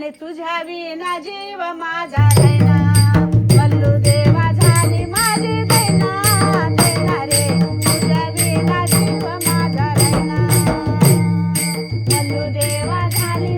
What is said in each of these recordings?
आणि तुझ्या विना जीव माझा दैना. बल्लू देवा झाली माझी दैना. माझा दैना. बल्लू देवा झाली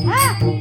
啊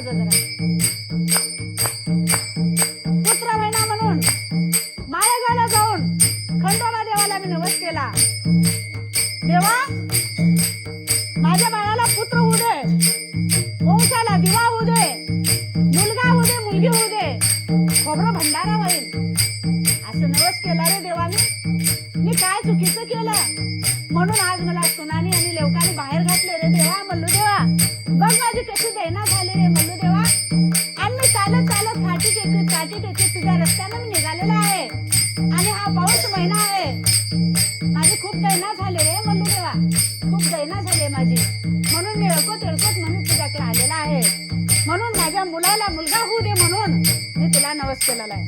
वाजव जरा. कुत्रा महिना म्हणून माळेगावला जाऊन खंडोबा देवाला मी नवस केला. देवा माझ्या बाळाला पुत्र होऊ दे वंशाला दिवा होऊ दे मुलगा होऊ दे मुलगी होऊ दे खोबरं भंडारा होईल. असं नवस केला रे देवाने. मी काय चुकीचं केलं? म्हणून आज मला सोनानी आणि लेवकाने बाहेर घातले रे देवा मल्लू देवा तुझ्या रस्त्यानं मी निघालेला आहे. आणि हा पाऊस महिना आहे. माझी खूप दैना झाले रे मल्लू देवा. खूप दैना झाले माझी. म्हणून मी अडकत अडकत म्हणून तुझ्याकडे आलेला आहे. म्हणून माझ्या मुलाला मुलगा होऊ दे म्हणून मी तुला नवस केलेला आहे.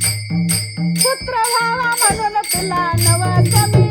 पुत्र व्हावा म्हणून तुला नवस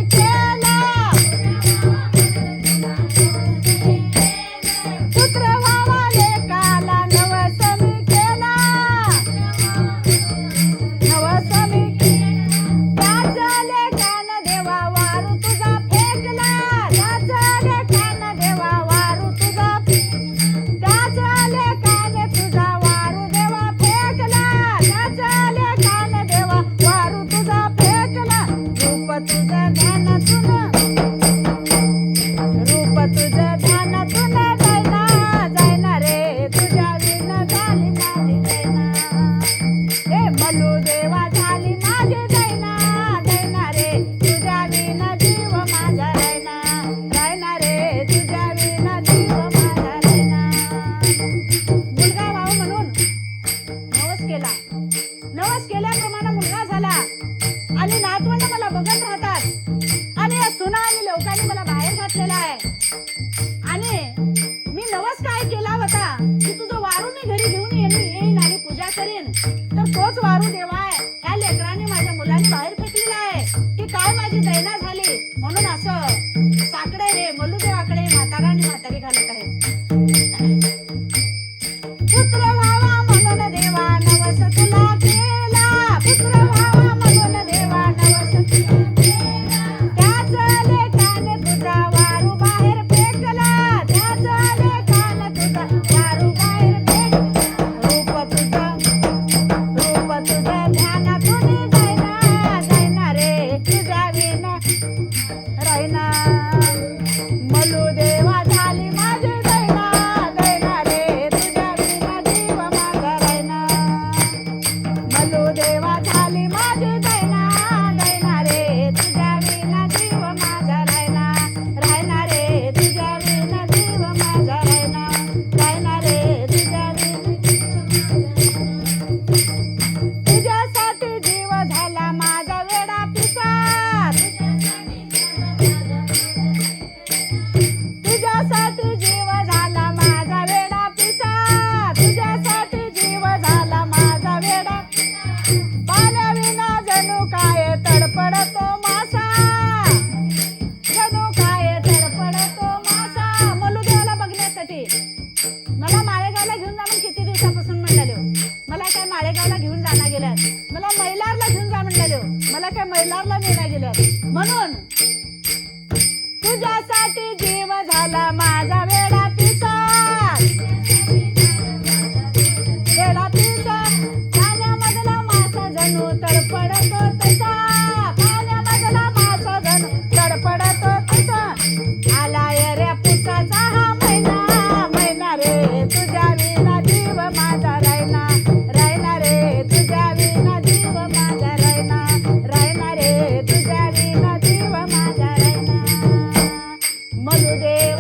नेण्या म्हणून तुझ्यासाठी जीव झाला माझा वेळा पिसा. वेडा पिसा. पाण्यामधला मासा जणू तडपडतो तसा. पाण्यामधला मासा जणू तडफडतो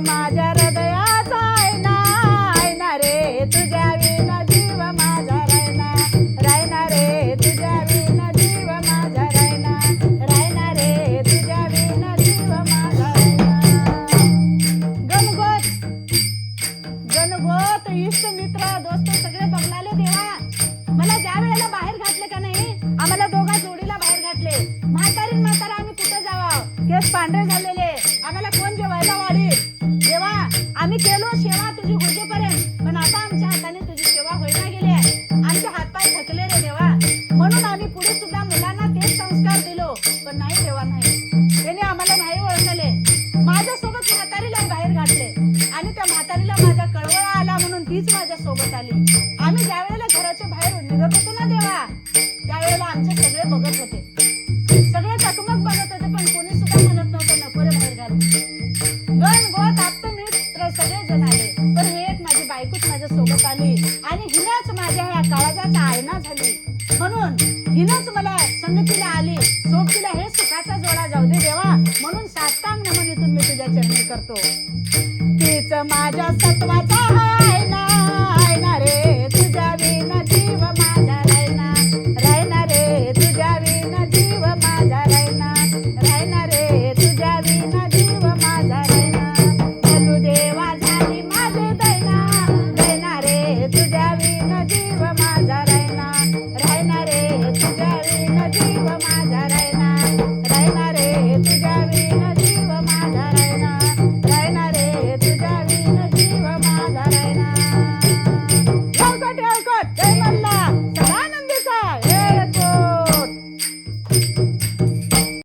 माझ्या हृदयाचा आयना आयना रे तुझ्या विना जीव माझा रायना. रायना रे तुझ्या विना जीव माझा रायना. रायना रे तुझ्या विना जीव माझा रायना. गणगोत गणगोत इष्ट मित्र दोस्त सगळे बघणाले देवा. मला ज्या वेळेला बाहेर आम्ही ज्या वेळेला घराच्या बाहेर निघत होतो ना देवा त्यावेळेला आमचे सगळे बघत होते. सगळे चकमक बघत होते पण कोणी सुद्धा म्हणत नव्हतं नको रे बाहेर घालू गण गोत आप्त मित्र सगळे जण आले. पण हे एक माझी बायकोच माझ्या सोबत आली. आणि हिनच माझ्या ह्या काळजाचा आयना झाली. म्हणून हिनच मला संगतीला आली. सोबतीला हे सुखाचा जोडा जाऊ दे देवा. म्हणून साष्टांग नमन इथून मी तुझ्या चरणी करतो. तीच माझ्या सत्वाचा हा ららら